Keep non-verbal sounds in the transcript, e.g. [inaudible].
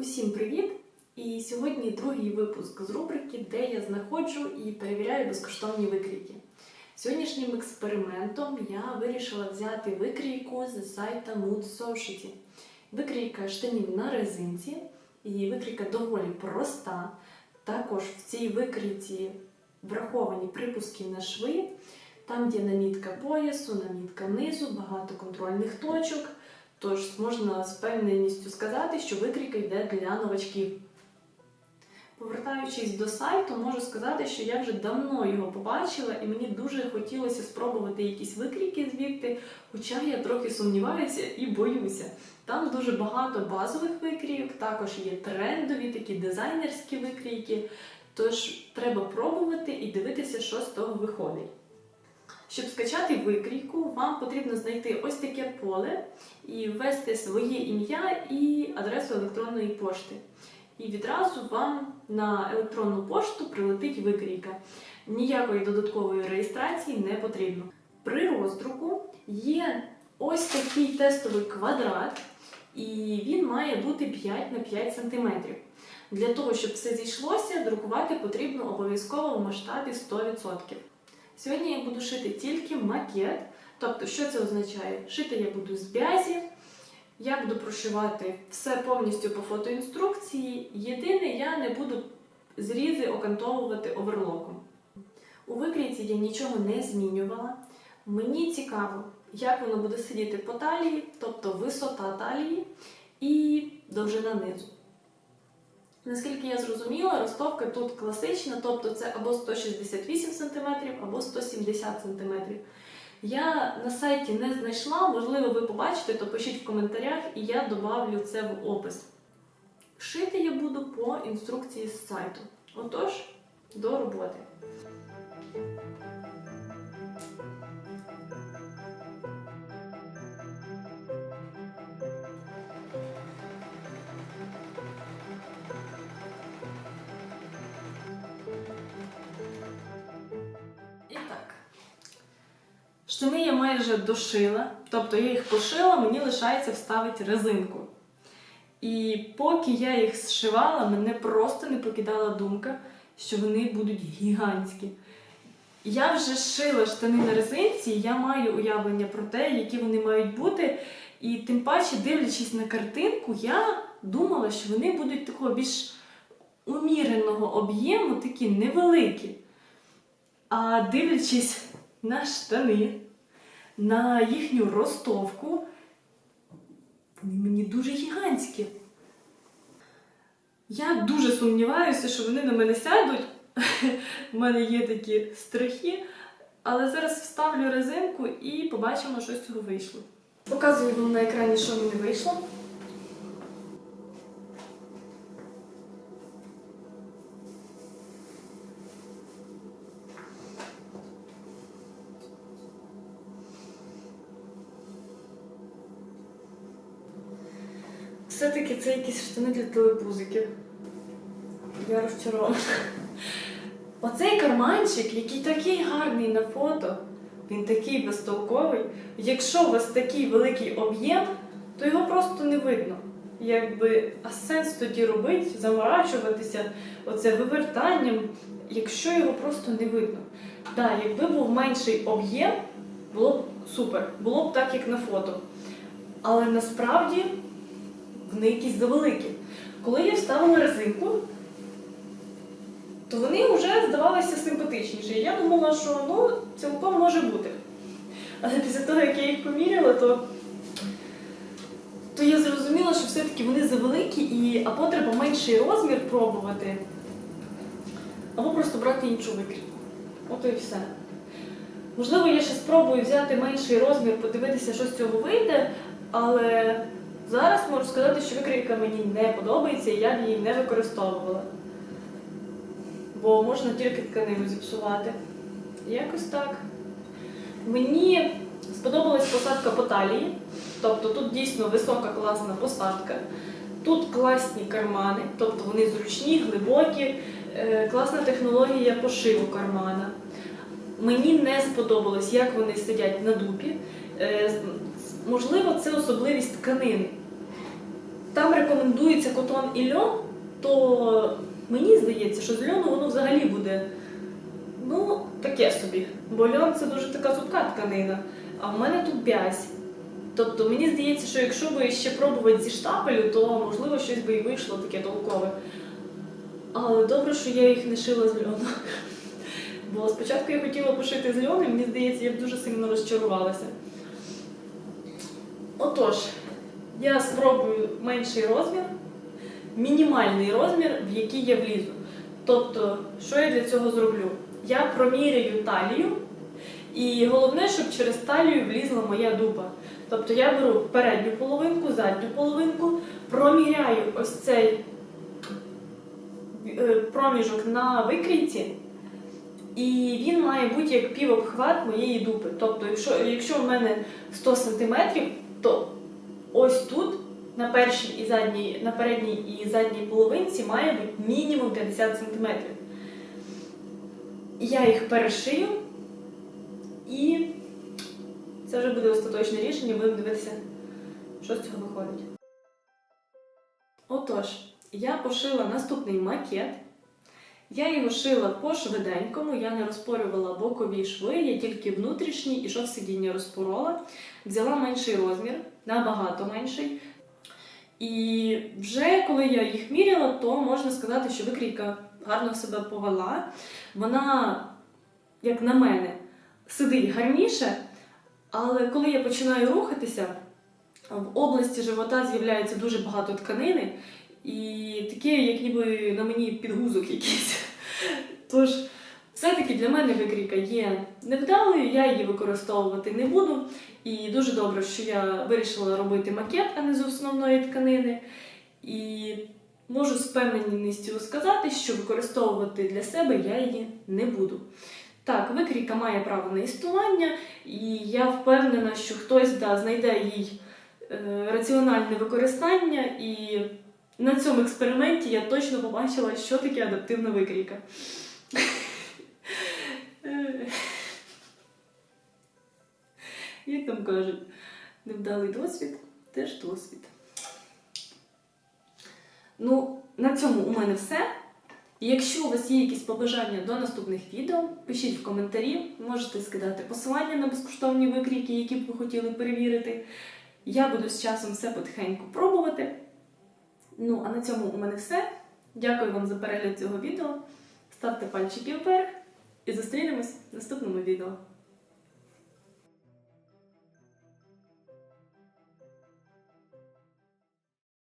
Усім привіт! І сьогодні другий випуск з рубрики, де я знаходжу і перевіряю безкоштовні викрійки. Сьогоднішнім експериментом я вирішила взяти викрійку з сайта Mood Society. Викрійка штанів на резинці, і викрійка доволі проста. Також в цій викрійці враховані припуски на шви. Там є намітка поясу, намітка низу, багато контрольних точок. Тож можна з певненістю сказати, що викрійка йде для новачків. Повертаючись до сайту, можу сказати, що я вже давно його побачила, і мені дуже хотілося спробувати якісь викрійки звідти, хоча я трохи сумніваюся і боюся. Там дуже багато базових викрійок, також є трендові, такі дизайнерські викрійки. Тож треба пробувати і дивитися, що з того виходить. Щоб скачати викрійку, вам потрібно знайти ось таке поле і ввести своє ім'я і адресу електронної пошти. І відразу вам на електронну пошту прилетить викрійка. Ніякої додаткової реєстрації не потрібно. При роздруку є ось такий тестовий квадрат, і він має бути 5 на 5 см. Для того, щоб все зійшлося, друкувати потрібно обов'язково в масштабі 100%. Сьогодні я буду шити тільки макет. Тобто, що це означає? Шити я буду з бязі. Я буду прошивати все повністю по фотоінструкції. Єдине, я не буду зрізи окантовувати оверлоком. У викрійці я нічого не змінювала. Мені цікаво, як воно буде сидіти по талії, тобто висота талії і довжина низу. Наскільки я зрозуміла, ростовка тут класична, тобто це або 168 см, або 170 см. Я на сайті не знайшла, можливо, ви побачите, то пишіть в коментарях, і я добавлю це в опис. Шити я буду по інструкції з сайту. Отож, до роботи. Штани я майже дошила, тобто я їх пошила, мені лишається вставити резинку. І поки я їх зшивала, мене просто не покидала думка, що вони будуть гігантські. Я вже шила штани на резинці, я маю уявлення про те, які вони мають бути. І тим паче, дивлячись на картинку, я думала, що вони будуть такого більш уміреного об'єму, такі невеликі. А дивлячись на штани, на їхню ростовку, вони мені дуже гігантські. Я дуже сумніваюся, що вони на мене сядуть. У мене є такі страхи. Але зараз вставлю резинку і побачимо, що з цього вийшло. Показую вам на екрані, що в мене вийшло. Все-таки це якісь штани для телепузиків. Я розчарована. Оцей карманчик, який такий гарний на фото, він такий безтолковий. Якщо у вас такий великий об'єм, то його просто не видно. Якби а сенс тоді робити, заморачуватися оце вивертанням, якщо його просто не видно. Так, якби був менший об'єм, було б супер, було б так, як на фото. Але насправді вони якісь завеликі. Коли я вставила резинку, то вони вже здавалися симпатичніші. Я думала, що ну, цілком може бути. Але після того, як я їх поміряла, то, то я зрозуміла, що все-таки вони завеликі, і або треба менший розмір пробувати, або просто брати іншу викрійку. От і все. Можливо, я ще спробую взяти менший розмір, подивитися, що з цього вийде, але зараз можу сказати, що викрійка мені не подобається і я б її не використовувала. Бо можна тільки тканину зіпсувати. Якось так. Мені сподобалась посадка по талії, тобто тут дійсно висока класна посадка. Тут класні кармани, тобто вони зручні, глибокі, е, класна технологія пошиву кармана. Мені не сподобалось, як вони сидять на дупі. Е, Можливо, це особливість тканини. Рекомендується котон і льон, то мені здається, що з льону воно взагалі буде ну, таке собі. Бо льон це дуже така цупка тканина, а в мене тут бязь. Тобто мені здається, що якщо би ще пробувати зі штапелю, то можливо щось би і вийшло таке толкове. Але добре, що я їх не шила з льону. [laughs] Бо спочатку я хотіла пошити з льону, і мені здається, я б дуже сильно розчарувалася. Отож, я спробую менший розмір, мінімальний розмір, в який я влізу. Тобто, що я для цього зроблю? Я проміряю талію, і головне, щоб через талію влізла моя дуба. Тобто я беру передню половинку, задню половинку, проміряю ось цей е, проміжок на викрійці, і він має бути як півобхват моєї дуби. Тобто, якщо, якщо в мене 100 см, то ось тут на першій і задній, на передній і задній половинці має бути мінімум 50 см. Я їх перешию і це вже буде остаточне рішення, будемо дивитися, що з цього виходить. Отож, я пошила наступний макет. Я його шила по швиденькому, я не розпорювала бокові шви, я тільки внутрішні і шов сидіння розпорола. Взяла менший розмір, набагато менший. І вже коли я їх міряла, то можна сказати, що викрійка гарно себе повела. Вона, як на мене, сидить гарніше, але коли я починаю рухатися, в області живота з'являється дуже багато тканини, і таке, як ніби на мені підгузок якийсь. Тож, все-таки для мене викрійка є невдалою, я її використовувати не буду. І дуже добре, що я вирішила робити макет, а не з основної тканини. І можу з впевненістю сказати, що використовувати для себе я її не буду. Так, викрійка має право на існування, і я впевнена, що хтось да, знайде їй е, раціональне використання, і на цьому експерименті я точно побачила, що таке адаптивна викрійка. Як там кажуть, невдалий досвід теж досвід. Ну, на цьому у мене все. Якщо у вас є якісь побажання до наступних відео, пишіть в коментарі, можете скидати посилання на безкоштовні викрійки, які б ви хотіли перевірити. Я буду з часом все потихеньку пробувати. Ну, а на цьому у мене все. Дякую вам за перегляд цього відео. Ставте пальчики вверх і зустрінемось в наступному відео.